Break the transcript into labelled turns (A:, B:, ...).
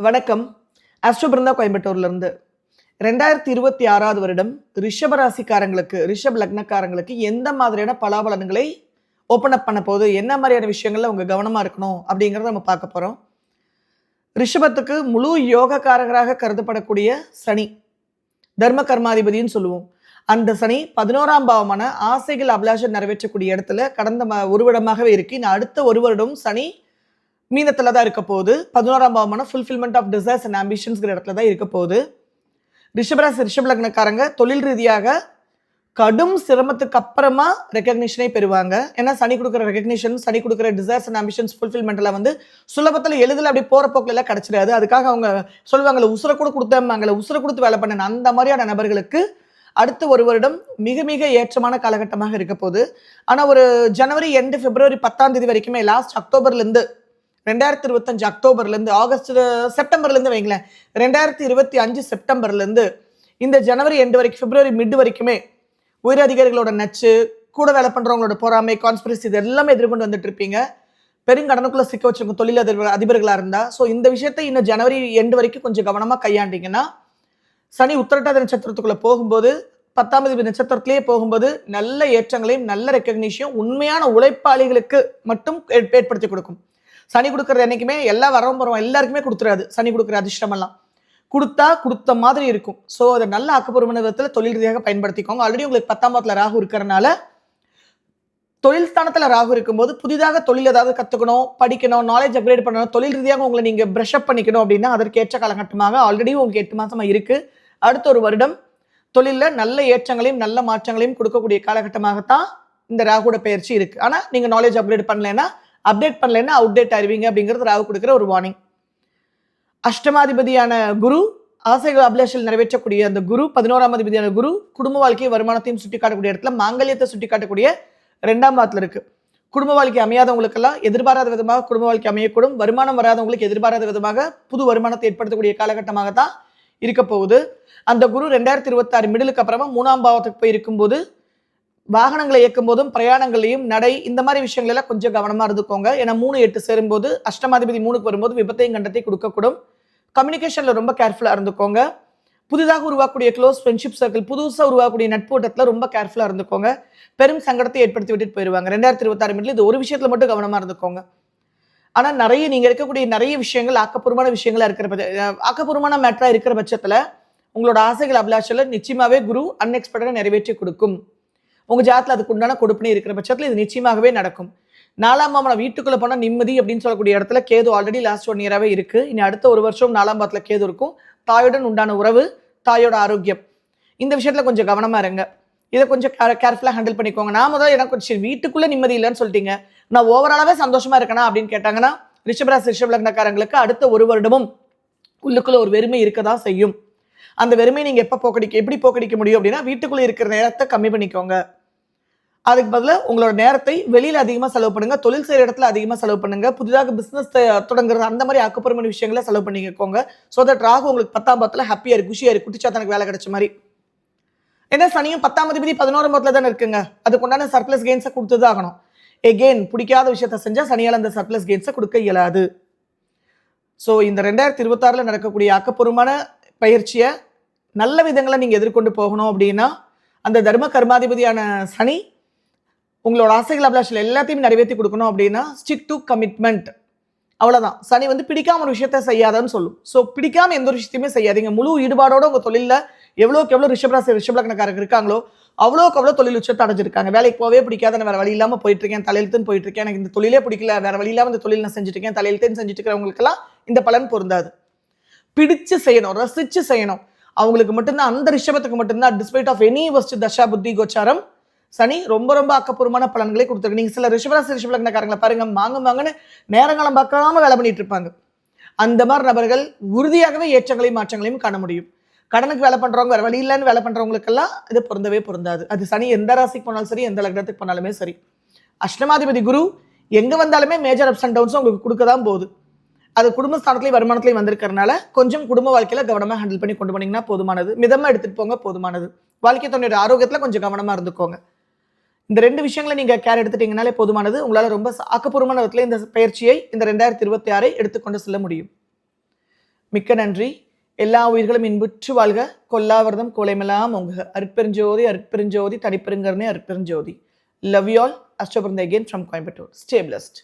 A: வணக்கம். அஸ்ட்ரோ கோயம்புத்தூர்லேருந்து. ரெண்டாயிரத்தி இருபத்தி ஆறாவது வருடம் ரிஷப ராசிக்காரங்களுக்கு ரிஷப் லக்னக்காரங்களுக்கு எந்த மாதிரியான பலாபலன்களை ஓப்பன் அப் பண்ண போகுது? என்ன மாதிரியான விஷயங்கள்ல அவங்க கவனமாக இருக்கணும்? அப்படிங்கிறத நம்ம பார்க்க போகிறோம் ரிஷபத்துக்கு முழு யோகக்காரகராக கருதப்படக்கூடிய சனி. தர்ம கர்மாதிபதின்னு சொல்லுவோம். அந்த சனி பதினோராம் பாவமான ஆசைகள் அபிலாஷம் நிறைவேற்றக்கூடிய இடத்துல கடந்த ம- ஒரு வருடமாகவே இருக்கு. இன்னும் அடுத்த ஒரு வருடம் சனி மீனத்தில் தான் இருக்க போகுது. பதினோராம் பாவமான ஃபுல்ஃபில்மெண்ட் ஆஃப் டிசைர்ஸ் அண்ட் ஆம்பிஷன்ஸ்கிற இடத்துல தான் இருக்க போகுது. ரிஷபராசி ரிஷப லக்னக்காரங்க தொழில் ரீதியாக கடும் சிரமத்துக்கு அப்புறமா ரெக்கக்னிஷனே பெறுவாங்க. ஏன்னா சனி கொடுக்குற ரெக்கக்னிஷன் சனி கொடுக்குற டிசைர்ஸ் அண்ட் ஆம்பிஷன்ஸ் ஃபுல்ஃபில்மெண்ட்டில் வந்து சுலபத்தில் எளிதில் அப்படி போகிற போக்கில் எல்லாம் கிடச்சிடாது. அதுக்காக அவங்க சொல்லுவாங்கல்ல உசுர கூட கொடுத்தாங்கல்ல உசுர கொடுத்து வேலை பண்ண அந்த மாதிரியான நபர்களுக்கு அடுத்த ஒரு வருடம் மிக மிக ஏற்றமான காலகட்டமாக இருக்க போகுது. ஆனால் ஒரு ஜனவரி எண்டு பிப்ரவரி பத்தாம் தேதி வரைக்குமே லாஸ்ட் அக்டோபர்லேருந்து ரெண்டாயிரத்தி இருபத்தஞ்சு அக்டோபர்லேருந்து ஆகஸ்ட் செப்டம்பர்லேருந்து வைங்களேன் ரெண்டாயிரத்தி இருபத்தி அஞ்சு செப்டம்பர்லேருந்து இந்த ஜனவரி எண்டு வரைக்கும் பிப்ரவரி மிட் வரைக்குமே உயர் அதிகாரிகளோட நச்சு கூட வேலை பண்ணுறவங்களோட பொறாமை கான்ஸ்பிரசி இது எல்லாமே எதிர்கொண்டு வந்துட்டு இருப்பீங்க. பெருங்கடனுக்குள்ளே சிக்க வச்சிருக்கும் தொழில் அதிபர் அதிபர்களாக இருந்தால் ஸோ இந்த விஷயத்தை இன்னும் ஜனவரி எண்டு வரைக்கும் கொஞ்சம் கவனமாக கையாண்டீங்கன்னா சனி உத்திரட்டாத நட்சத்திரத்துக்குள்ளே போகும்போது பத்தாம் தேதி நட்சத்திரத்திலேயே போகும்போது நல்ல ஏற்றங்களையும் நல்ல ரெக்கக்னிஷியும் உண்மையான உழைப்பாளிகளுக்கு மட்டும் ஏற்படுத்தி கொடுக்கும். சனி கொடுக்கறது என்னைக்குமே எல்லா வரவும் போகிறோம் எல்லாருக்குமே கொடுத்துறாது. சனி கொடுக்குற அதிர்ஷ்டமெல்லாம். கொடுத்தா கொடுத்த மாதிரி இருக்கும். ஸோ அதை நல்ல ஆக்கப்பூர்வமான விதத்தில் தொழில் ரீதியாக பயன்படுத்திக்கோங்க. ஆல்ரெடி உங்களுக்கு பத்தாம் பாவத்தில் ராகு இருக்கிறனால தொழில் ஸ்தானத்தில் ராகு இருக்கும்போது புதிதாக தொழில் ஏதாவது கற்றுக்கணும் படிக்கணும் நாலேஜ் அப்கிரேட் பண்ணணும் தொழில் ரீதியாக உங்களை நீங்கள் ப்ரெஷ் அப் பண்ணிக்கணும் அப்படின்னா அதற்கு ஏற்ற காலகட்டமாக ஆல்ரெடி உங்களுக்கு எட்டு மாதமாக இருக்கு. அடுத்த ஒரு வருடம் தொழிலில் நல்ல ஏற்றங்களையும் நல்ல மாற்றங்களையும் கொடுக்கக்கூடிய காலகட்டமாகத்தான் இந்த ராகுட பயிற்சி இருக்குது ஆனால் நீங்கள் நாலேஜ் அப்கிரேட் பண்ணலைன்னா அப்டேட் பண்ணலைன்னா அவுடேட் ஆயிருவீங்க அப்படிங்கிறது ராகு கொடுக்குற ஒரு வார்னிங் அஷ்டமாதிபதியான குரு ஆசைகள் அபிலாஷில் நிறைவேற்றக்கூடிய அந்த குரு பதினோராம் அதிபதியான குரு குடும்ப வாழ்க்கையை வருமானத்தையும் சுட்டி காட்டக்கூடிய இடத்துல மாங்கல்யத்தை சுட்டி காட்டக்கூடிய ரெண்டாம் பாவத்துல இருக்குது குடும்ப வாழ்க்கை அமையாதவங்களுக்கெல்லாம் எதிர்பாராத விதமாக குடும்ப வாழ்க்கை அமையக்கூடும். வருமானம் வராதவங்களுக்கு எதிர்பாராத விதமாக புது வருமானத்தை ஏற்படுத்தக்கூடிய காலகட்டமாக தான் இருக்க போகுது அந்த குரு ரெண்டாயிரத்தி இருபத்தாறு மிடிலுக்கு அப்புறமா மூணாம் பாவத்துக்கு போய் இருக்கும்போது வாகனங்களை இயக்கும் போதும் பிரயாணங்களையும் நடை இந்த மாதிரி விஷயங்கள் எல்லாம் கொஞ்சம் கவனமா இருந்துக்கோங்க. ஏன்னா மூணு எட்டு சேரும்போது அஷ்டமாதிபதி மூணுக்கு வரும்போது விபத்தையும் கண்டத்தையும் கொடுக்கக்கூடும். கம்யூனிகேஷன்ல ரொம்ப கேர்ஃபுல்லா இருந்துக்கோங்க. புதிதாக உருவாக்கக்கூடிய க்ளோஸ் ஃப்ரெண்ட்ஷிப் சர்க்கிள் புதுசாக உருவாக்கக்கூடிய நட்போட்டத்தில் ரொம்ப கேர்ஃபுல்லாக இருந்துக்கோங்க. பெரும் சங்கடத்தை ஏற்படுத்தி விட்டுட்டு போயிடுவாங்க ரெண்டாயிரத்தி இருபத்தாறு மில்லில் இது ஒரு விஷயத்தில் மட்டும் கவனமாக இருந்துக்கோங்க. ஆனால் நிறைய நீங்கள் இருக்கக்கூடிய நிறைய விஷயங்கள் ஆக்கப்பூர்வமான விஷயங்களாக இருக்கிற பட்ச ஆக்கப்பூர்வமான மேட்டராக இருக்கிற பட்சத்தில் உங்களோட ஆசைகள் அபிலாஷில் நிச்சயமாகவே குரு அன்எக்ஸ்பெக்டடாக நிறைவேற்றி கொடுக்கும். உங்கள் ஜாத்தில் அதுக்கு உண்டான கொடுப்பினை இருக்கிற பட்சத்தில் இது நிச்சயமாகவே நடக்கும். நாலாம் பாவம் வீட்டுக்குள்ளே போனால் நிம்மதி அப்படின்னு சொல்லக்கூடிய இடத்துல கேது ஆல்ரெடி லாஸ்ட் ஒன் இயராகவே இருக்குது இனி அடுத்த ஒரு வருஷம் நாலாம் பாத்தில் கேது இருக்கும். தாயுடன் உண்டான உறவு தாயோட ஆரோக்கியம். இந்த விஷயத்தில் கொஞ்சம் கவனமாக இருங்க. இதை கொஞ்சம் கேர்ஃபுல்லாக ஹேண்டில் பண்ணிக்கோங்க. நான் முதல்ல எனக்கு கொஞ்சம் வீட்டுக்குள்ளே நிம்மதி இல்லைன்னு சொல்லிட்டீங்க. நான் ஓவராலாகவே சந்தோஷமாக இருக்கணும் அப்படின்னு கேட்டாங்கன்னா ரிஷபராசி ரிஷப லக்னக்காரங்களுக்கு அடுத்த ஒரு வருடமும் உள்ளுக்குள்ளே ஒரு வெறுமை இருக்க தான் செய்யும். அந்த வெறுமை நீங்கள் எப்போ போக்கடிக்க எப்படி போக்கடிக்க முடியும் அப்படின்னா வீட்டுக்குள்ளே இருக்கிற நேரத்தை கம்மி பண்ணிக்கோங்க. அதுக்கு பதிலாக உங்களோட நேரத்தை வெளியில் அதிகமாக செலவு பண்ணுங்க தொழில் செய்கிற இடத்துல அதிகமாக செலவு பண்ணுங்க புதிதாக பிஸ்னஸ் தொடங்குறது அந்த மாதிரி ஆக்கப்பூர்வமான விஷயங்களை செலவு பண்ணிக்கோங்க. ஸோ தட் ராகு உங்களுக்கு பத்தாம் பத்தில் ஹாப்பியாக இருக்கு குஷியாக இருக்கு குட்டிச்சாத்தனுக்கு வேலை கிடைச்ச மாதிரி. ஏன்னா சனியும் பத்தாம் அதிபதி பதினோராம் பத்தில் தானே இருக்குங்க. அதுக்குண்டான சர்ப்ளஸ் கெயின்ஸை கொடுத்து தான் ஆகணும். எகெயின் பிடிக்காத விஷயத்த செஞ்சால் சனியால் அந்த சர்ப்ளஸ் கெயின்ஸை கொடுக்க இயலாது. ஸோ இந்த ரெண்டாயிரத்தி இருபத்தாறில் நடக்கக்கூடிய ஆக்கப்பூர்வமான பயிற்சியை நல்ல விதங்களை நீங்கள் எதிர்கொண்டு போகணும் அப்படின்னா அந்த தர்ம கர்மாதிபதியான சனி உங்களோட ஆசைகள் அபிலாஷில் எல்லாத்தையும் நிறைவேற்றி கொடுக்கணும் அப்படின்னா ஸ்டிக் டு கமிட்மெண்ட் அவ்வளோதான் சனி வந்து பிடிக்காம ஒரு விஷயத்த செய்யாதன்னு சொல்லும். ஸோ பிடிக்காம எந்த ஒரு விஷயத்தையுமே செய்யாதீங்க. முழு ஈடுபாடோட உங்க தொழிலில் எவ்வளோக்கு எவ்வளோ ரிஷபராசி ரிஷபலக்கணக்காரங்க இருக்காங்களோ அவ்வளோக்கு அவ்வளோ தொழில் உச்சத்தை அடைஞ்சிருக்காங்க. வேலைக்கு போகவே பிடிக்காத நான் வேற வழி இல்லாமல் போயிட்டு இருக்கேன் தலையெழுத்துன்னு போயிட்டு இருக்கேன் எனக்கு இந்த தொழிலே பிடிக்கல வேறு வழி இல்லாமல் இந்த தொழில் நான் செஞ்சுட்டு இருக்கேன் தலையெழுத்துன்னு செஞ்சுட்டு இருக்கிறவங்களுக்கெல்லாம் இந்த பலன் பொருந்தாது. பிடிச்சு செய்யணும் ரசிச்சு செய்யணும். அவங்களுக்கு மட்டும்தான் அந்த ரிஷபத்துக்கு மட்டும்தான் டிஸ்பைட் ஆஃப் எனி வஸ்ட் தசா புத்தி கோச்சாரம் சனி ரொம்ப ரொம்ப ஆக்கப்பூர்வமான பலன்களை கொடுத்துருக்கு. நீங்க சில ரிஷபராசி ரிஷபலக்னக்காரங்களை பாருங்க மாங்க மாங்கன்னு நேரங்காலம் பார்க்காம வேலை பண்ணிட்டு இருப்பாங்க. அந்த மாதிரி நபர்கள் உறுதியாகவே ஏற்றங்களையும் மாற்றங்களையும் காண முடியும். கடனுக்கு வேலை பண்றவங்க வேற வழி இல்லைன்னு வேலை பண்றவங்களுக்கெல்லாம் இது பொருந்தவே பொருந்தாது. அது சனி எந்த ராசிக்கு போனாலும் சரி எந்த லக்னத்துக்கு போனாலுமே சரி. அஷ்டமாதிபதி குரு எங்க வந்தாலுமே மேஜர் அப்ஸ் அண்ட் டவுன்ஸ் உங்களுக்கு கொடுக்க தான் போகுது. அது குடும்பஸ்தானத்துலேயும் வருமானத்துலையும் வந்திருக்கறனால கொஞ்சம் குடும்ப வாழ்க்கையில கவனமா ஹேண்டில் பண்ணி கொண்டு போனீங்கன்னா போதுமானது. மிதமா எடுத்துட்டு போங்க போதுமானது. வாழ்க்கை தன்னுடைய ஆரோக்கியத்துல கொஞ்சம் கவனமா இருந்துக்கோங்க. இந்த ரெண்டு விஷயங்களை நீங்கள் கேர் எடுத்துட்டீங்கனாலே போதுமானது. உங்களால் ரொம்ப ஆக்கப்பூர்வமான விதத்தில் இந்த பயிற்சியை இந்த ரெண்டாயிரத்தி இருபத்தி ஆறை எடுத்துக்கொண்டு செல்ல முடியும். மிக்க நன்றி. எல்லா உயிர்களும் இன்புற்று வாழ்க. கொல்லாவிரதம் கோலைமெல்லாம் உங்க அற்பெருஞ்சோதி அற்பெருஞ்சோதி தனிப்பெருங்கருணை அற்பெருஞ்சோதி love you all அஷ்டபிரந்த again from Coimbatore stay blessed